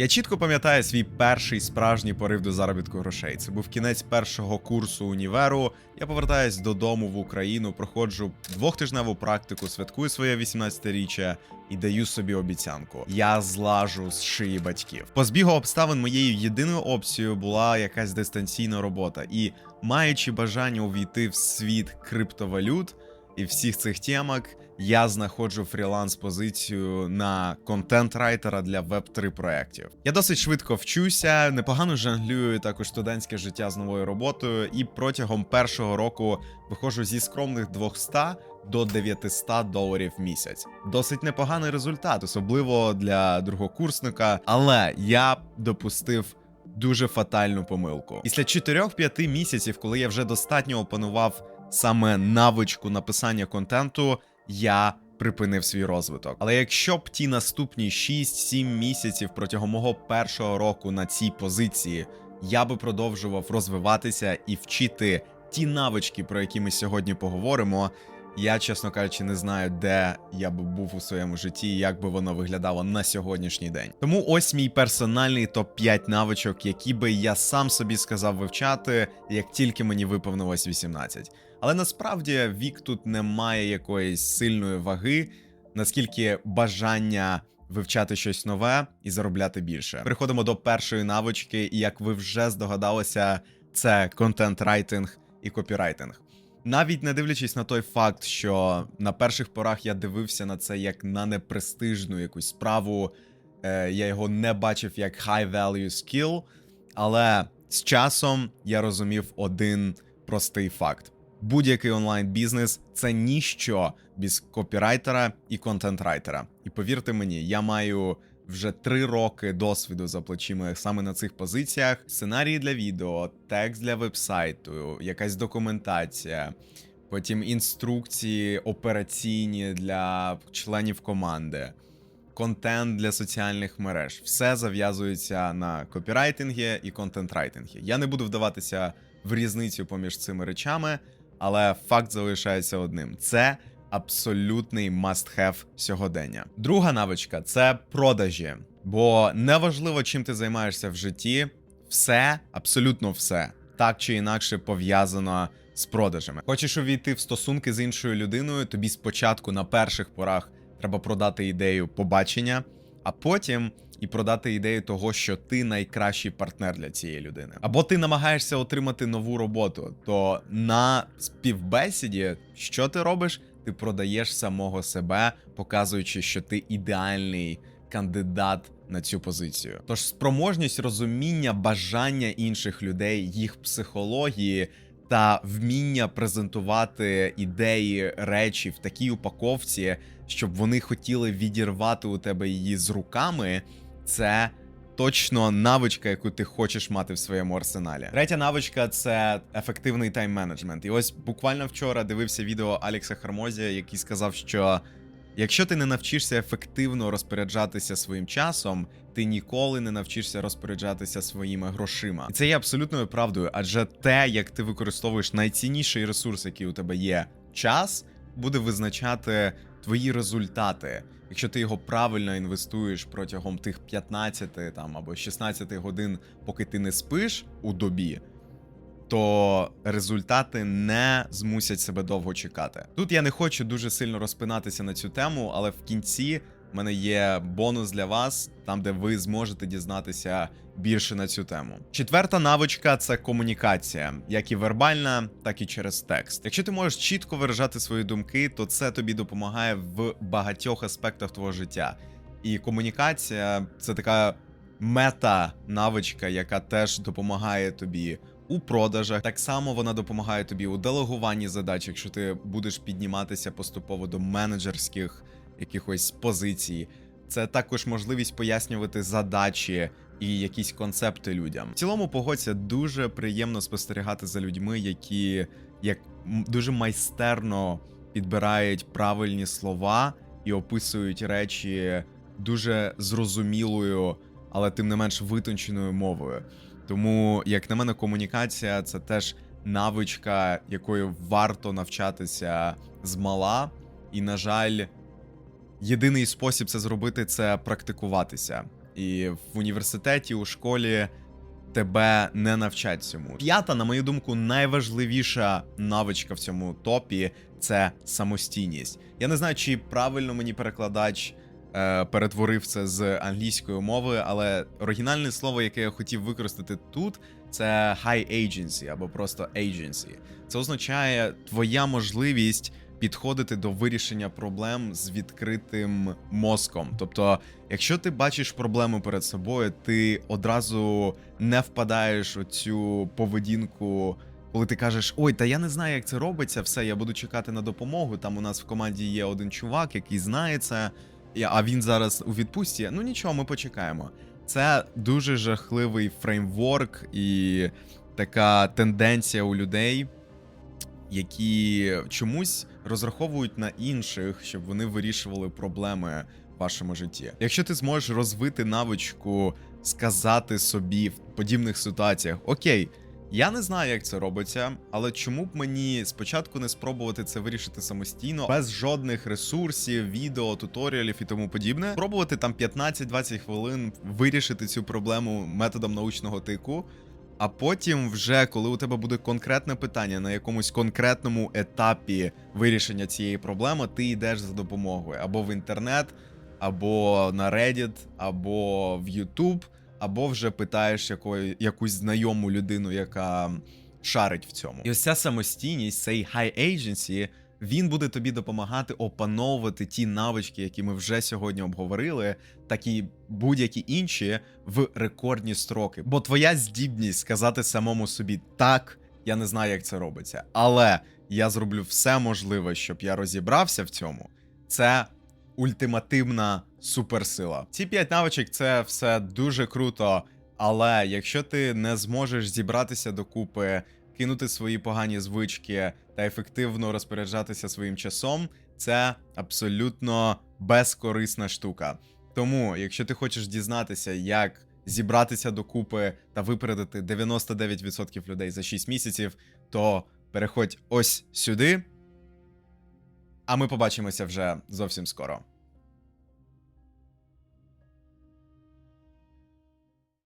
Я чітко пам'ятаю свій перший справжній порив до заробітку грошей. Це був кінець першого курсу універу. Я повертаюсь додому в Україну, проходжу двохтижневу практику, святкую своє 18-річчя і даю собі обіцянку. Я злажу з шиї батьків. По збігу обставин моєю єдиною опцією була якась дистанційна робота, і маючи бажання увійти в світ криптовалют і всіх цих темок, я знаходжу фріланс-позицію на контент-райтера для веб-3 проєктів. Я досить швидко вчуся, непогано жонглюю також студентське життя з новою роботою, і протягом першого року виходжу зі скромних 200 до 900 доларів в місяць. Досить непоганий результат, особливо для другокурсника. Але я допустив дуже фатальну помилку. Після 4-5 місяців, коли я вже достатньо опанував саме навичку написання контенту, я припинив свій розвиток. Але якщо б ті наступні 6-7 місяців протягом мого першого року на цій позиції я би продовжував розвиватися і вчити ті навички, про які ми сьогодні поговоримо. Я, чесно кажучи, не знаю, де я би був у своєму житті як би воно виглядало на сьогоднішній день. Тому ось мій персональний топ 5 навичок, які би я сам собі сказав вивчати, як тільки мені виповнилось 18. Але насправді вік тут не має якоїсь сильної ваги, наскільки бажання вивчати щось нове і заробляти більше. Переходимо до першої навички, і як ви вже здогадалися, це контент-райтинг і копірайтинг. Навіть не дивлячись на той факт, що на перших порах я дивився на це як на непрестижну якусь справу, е, я його не бачив як high value skill, але з часом я розумів один простий факт: будь-який онлайн-бізнес це ніщо без копірайтера і контент-райтера. І повірте мені, я маю вже три роки досвіду за плечима саме на цих позиціях: сценарії для відео, текст для вебсайту, якась документація. Потім інструкції операційні для членів команди, контент для соціальних мереж. Все зав'язується на копірайтингі і контент-райтингі. Я не буду вдаватися в різницю поміж цими речами, але факт залишається одним: це абсолютний must-have сьогодення. Друга навичка це продажі. Бо неважливо, чим ти займаєшся в житті, все, абсолютно все, так чи інакше пов'язано з продажами. Хочеш увійти в стосунки з іншою людиною, тобі спочатку на перших порах треба продати ідею побачення, а потім і продати ідею того, що ти найкращий партнер для цієї людини. Або ти намагаєшся отримати нову роботу, то на співбесіді, що ти робиш? Ти продаєш самого себе, показуючи, що ти ідеальний кандидат на цю позицію. Тож спроможність розуміння бажання інших людей, їх психології та вміння презентувати ідеї, речі в такій упаковці, щоб вони хотіли відірвати у тебе її з руками, це. Точно навичка, яку ти хочеш мати в своєму арсеналі. Третя навичка це ефективний тайм-менеджмент. І ось буквально вчора дивився відео Алекса Хармозія, який сказав, що якщо ти не навчишся ефективно розпоряджатися своїм часом, ти ніколи не навчишся розпоряджатися своїми грошима. І це є абсолютною правдою, адже те, як ти використовуєш найцінніший ресурс, який у тебе є, час, буде визначати твої результати. Якщо ти його правильно інвестуєш протягом тих 15 там або 16 годин, поки ти не спиш у добі, то результати не змусять себе довго чекати. Тут я не хочу дуже сильно розпинатися на цю тему, але в кінці в мене є бонус для вас, там де ви зможете дізнатися більше на цю тему. Четверта навичка це комунікація, як і вербальна, так і через текст. Якщо ти можеш чітко виражати свої думки, то це тобі допомагає в багатьох аспектах твого життя. І комунікація це така мета навичка, яка теж допомагає тобі у продажах. Так само вона допомагає тобі у делегуванні задач, якщо ти будеш підніматися поступово до менеджерських якихось позицій. Це також можливість пояснювати задачі і якісь концепти людям. В цілому погодься дуже приємно спостерігати за людьми, які як дуже майстерно підбирають правильні слова і описують речі дуже зрозумілою, але тим не менш витонченою мовою. Тому, як на мене, комунікація це теж навичка, якою варто навчатися з мала. І, на жаль, єдиний спосіб це зробити це практикуватися. І в університеті, у школі тебе не навчать цьому. П'ята, на мою думку, найважливіша навичка в цьому топі це самостійність. Я не знаю, чи правильно мені перекладач е, перетворив це з англійської мови, але оригінальне слово, яке я хотів використати тут, це high agency або просто agency. Це означає твоя можливість підходити до вирішення проблем з відкритим мозком. Тобто, якщо ти бачиш проблему перед собою, ти одразу не впадаєш у цю поведінку. Коли ти кажеш, ой, та я не знаю, як це робиться, все, я буду чекати на допомогу. Там у нас в команді є один чувак, який знає це, а він зараз у відпустці. Ну нічого, ми почекаємо. Це дуже жахливий фреймворк і така тенденція у людей, які чомусь розраховують на інших, щоб вони вирішували проблеми в вашому житті. Якщо ти зможеш розвити навичку сказати собі в подібних ситуаціях, окей. Я не знаю, як це робиться, але чому б мені спочатку не спробувати це вирішити самостійно, без жодних ресурсів, відео, туторіалів і тому подібне. Пробувати там 15-20 хвилин вирішити цю проблему методом научного тику. А потім, вже коли у тебе буде конкретне питання на якомусь конкретному етапі вирішення цієї проблеми, ти йдеш за допомогою або в інтернет, або на Reddit, або в YouTube, або вже питаєш якої, якусь знайому людину, яка шарить в цьому. І ось ця самостійність, цей high agency, він буде тобі допомагати опановувати ті навички, які ми вже сьогодні обговорили, так і будь-які інші в рекордні строки. Бо твоя здібність сказати самому собі так, я не знаю, як це робиться, але я зроблю все можливе, щоб я розібрався в цьому. Це ультимативна суперсила. Ці п'ять навичок це все дуже круто. Але якщо ти не зможеш зібратися докупи, кинути свої погані звички та ефективно розпоряджатися своїм часом, це абсолютно безкорисна штука. Тому, якщо ти хочеш дізнатися, як зібратися докупи та випередити 99% людей за 6 місяців, то переходь ось сюди. А ми побачимося вже зовсім скоро.